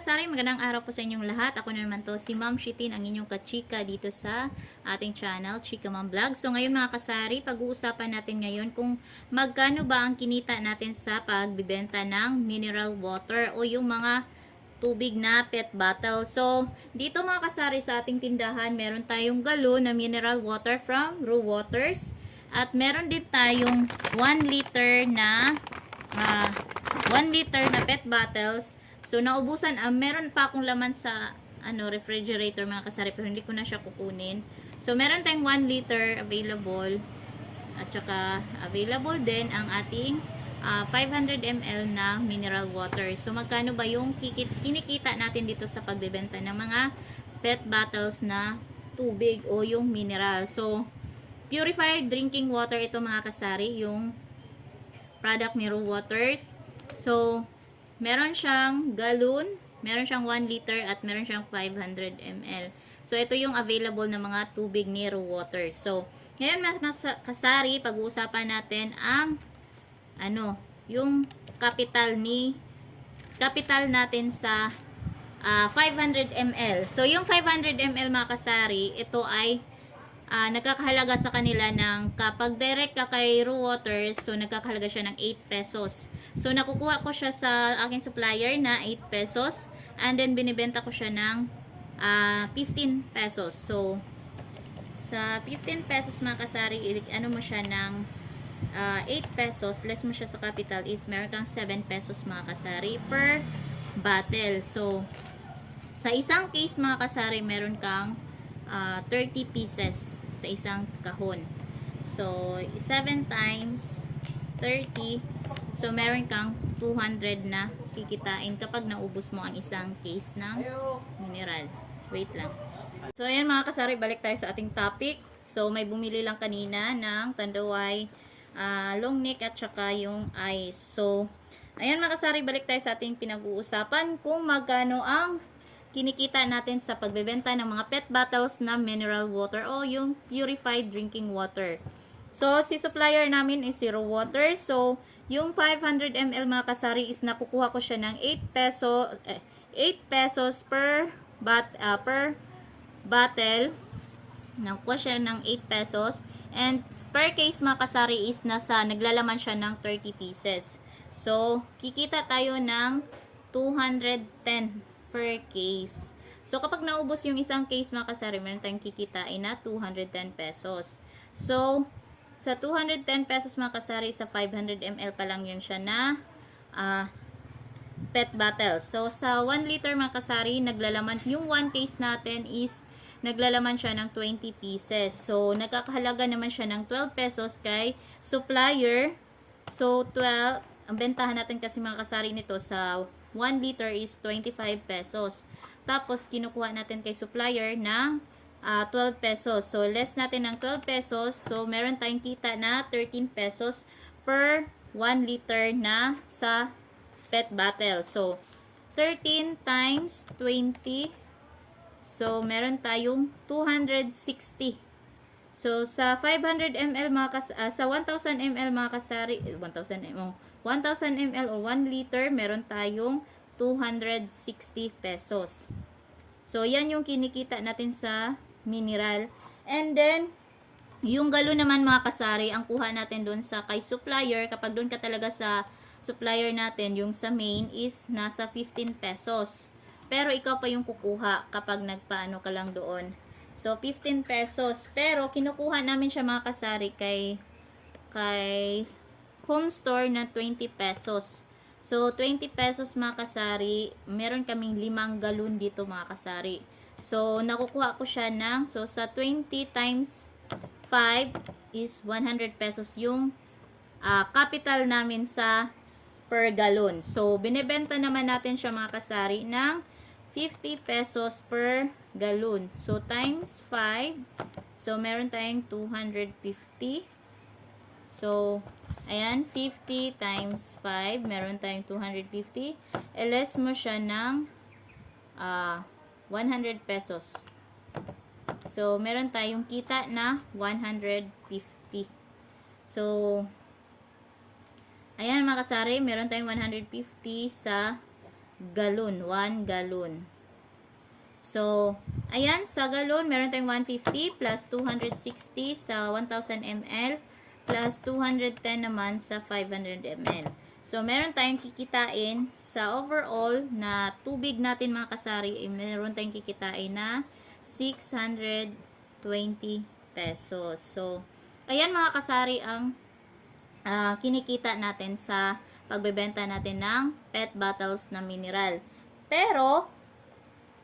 kasari, magandang araw po sa inyong lahat. Ako na naman to, si Ma'am Shitin, ang inyong kachika dito sa ating channel, Chika Ma'am Vlog. So ngayon mga kasari, pag-uusapan natin ngayon kung magkano ba ang kinita natin sa pagbibenta ng mineral water o yung mga tubig na pet bottle. So, dito mga kasari sa ating tindahan, meron tayong galon na mineral water from Rue Waters. At meron din tayong 1 liter na ah, 1 liter na pet bottles. So, naubusan, ah, meron pa akong laman sa ano refrigerator mga kasari pero hindi ko na siya kukunin. So, meron tayong 1 liter available at saka available din ang ating ah, 500 ml na mineral water. So, magkano ba yung kikit, kinikita natin dito sa pagbebenta ng mga pet bottles na tubig o yung mineral. So, purified drinking water ito mga kasari, yung product ni Rue Waters. So, meron siyang gallon, meron siyang 1 liter at meron siyang 500 ml. So, ito yung available na mga tubig ni Rue Waters. So, ngayon mga kasari, pag-uusapan natin ang ano, yung capital ni capital natin sa ah, 500 ml. So, yung 500 ml mga kasari, ito ay ah, nagkakahalaga sa kanila ng kapag direct ka kay Rue Waters, so nagkakahalaga siya ng 8 pesos. So, nakukuha ko siya sa aking supplier na 8 pesos and then binibenta ko siya ng ah, 15 pesos. So, sa 15 pesos mga kasari, ano mo siya ng ah, 8 pesos, less mo siya sa capital is meron kang 7 pesos mga kasari per bottle. So, sa isang case mga kasari, meron kang ah, 30 pieces sa isang kahon. So, 7 times 30. So, meron kang 200 na kikitain kapag naubos mo ang isang case ng mineral. Wait lang. So, ayan mga kasari, balik tayo sa ating topic. So, may bumili lang kanina ng tandaway, ah, long neck at saka yung ice. So, ayan mga kasari, balik tayo sa ating pinag-uusapan kung magkano ang kinikita natin sa pagbebenta ng mga pet bottles na mineral water o yung purified drinking water. So, si supplier namin is Zero Water. So, yung 500 ml mga kasari is nakukuha ko siya ng 8 peso eh, 8 pesos per bat ah, per bottle. Nakuha siya ng 8 pesos and per case mga kasari is nasa naglalaman siya ng 30 pieces. So, kikita tayo ng 210 per case. So, kapag naubos yung isang case mga kasari, meron tayong kikitain na 210 pesos. So, sa 210 pesos mga kasari, sa 500 ml pa lang yun siya na ah, pet bottle. So, sa 1 liter mga kasari, naglalaman, yung 1 case natin is naglalaman siya ng 20 pieces. So, nagkakahalaga naman siya ng 12 pesos kay supplier. So, 12, ang bentahan natin kasi mga kasari nito sa 1 liter is 25 pesos. Tapos, kinukuha natin kay supplier ng ah, 12 pesos. So, less natin ng 12 pesos. So, meron tayong kita na 13 pesos per 1 liter na sa pet bottle. So, 13 times 20. So, meron tayong 260. So, sa 500 ml mga kas ah, sa 1000 ml mga kasari, eh, 1000 ml, 1000 ml or 1 liter, meron tayong 260 pesos. So, yan yung kinikita natin sa mineral. And then, yung galon naman mga kasari, ang kuha natin doon sa kay supplier, kapag doon ka talaga sa supplier natin, yung sa main is nasa 15 pesos. Pero ikaw pa yung kukuha kapag nagpaano ka lang doon. So, 15 pesos. Pero, kinukuha namin siya mga kasari kay, kay home store na 20 pesos. So, 20 pesos mga kasari, meron kaming limang galon dito mga kasari. So, nakukuha ko siya ng, so sa 20 times 5 is 100 pesos yung ah, capital namin sa per galon. So, binebenta naman natin siya mga kasari ng 50 pesos per galon. So, times 5. So, meron tayong 250. So, ayan, 50 times 5. Meron tayong 250. Less mo siya ng ah, 100 pesos. So, meron tayong kita na 150. So, ayan mga kasari, meron tayong 150 sa galon. 1 galon. So, ayan, sa galon, meron tayong 150 plus 260 sa 1,000 ml plus 210 naman sa 500 ml. So, meron tayong kikitain sa overall na tubig natin mga kasari, eh, meron tayong kikitain na 620 pesos. So, ayan mga kasari ang ah, kinikita natin sa pagbebenta natin ng pet bottles na mineral. Pero,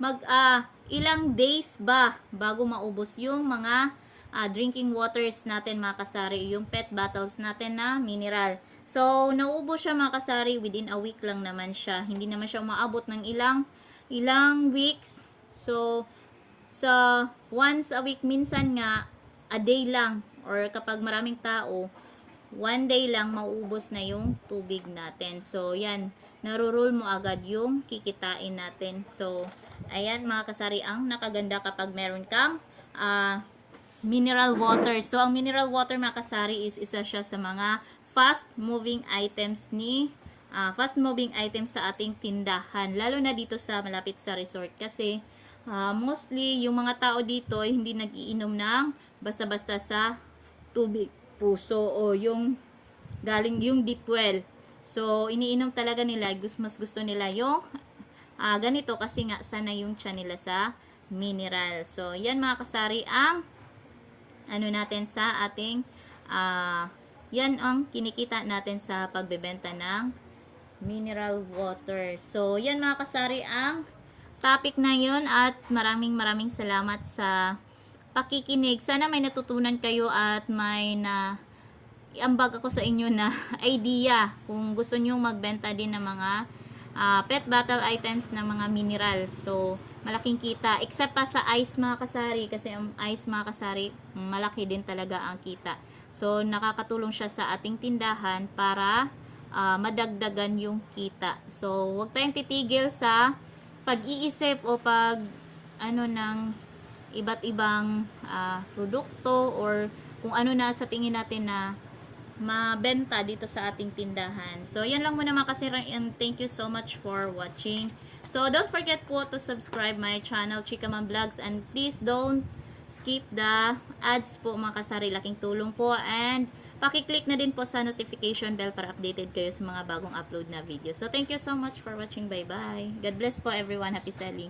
mag ah, ilang days ba bago maubos yung mga ah, drinking waters natin mga kasari, yung pet bottles natin na mineral. So, naubos siya mga kasari within a week lang naman siya. Hindi naman siya umaabot ng ilang ilang weeks. So, sa once a week minsan nga a day lang or kapag maraming tao, one day lang mauubos na yung tubig natin. So, yan, narurule mo agad yung kikitain natin. So, ayan mga kasari, ang nakaganda kapag meron kang ah, mineral water. So, ang mineral water mga kasari is isa siya sa mga fast moving items ni ah, fast moving items sa ating tindahan. Lalo na dito sa malapit sa resort kasi ah, mostly yung mga tao dito ay hindi nagiinom ng basta-basta sa tubig puso o yung galing yung deep well. So, iniinom talaga nila, mas gusto nila yung ah, ganito kasi nga sana yung tiyan nila sa mineral. So, yan mga kasari ang ano natin sa ating ah, yan ang kinikita natin sa pagbebenta ng mineral water. So, yan mga kasari ang topic na yun at maraming maraming salamat sa pakikinig. Sana may natutunan kayo at may na iambag ako sa inyo na idea kung gusto nyo magbenta din ng mga ah, pet bottle items na mga mineral. So, malaking kita. Except pa sa ice mga kasari kasi ang ice mga kasari, malaki din talaga ang kita. So, nakakatulong siya sa ating tindahan para ah, madagdagan yung kita. So, huwag tayong titigil sa pag-iisip o pag ano ng iba't ibang ah, produkto or kung ano na sa tingin natin na mabenta dito sa ating tindahan. So, yan lang muna mga kasirang and thank you so much for watching. So, don't forget po to subscribe my channel, Chika Man Vlogs and please don't skip the ads po mga kasari. Laking tulong po and pakiclick na din po sa notification bell para updated kayo sa mga bagong upload na video. So, thank you so much for watching. Bye-bye. God bless po everyone. Happy selling.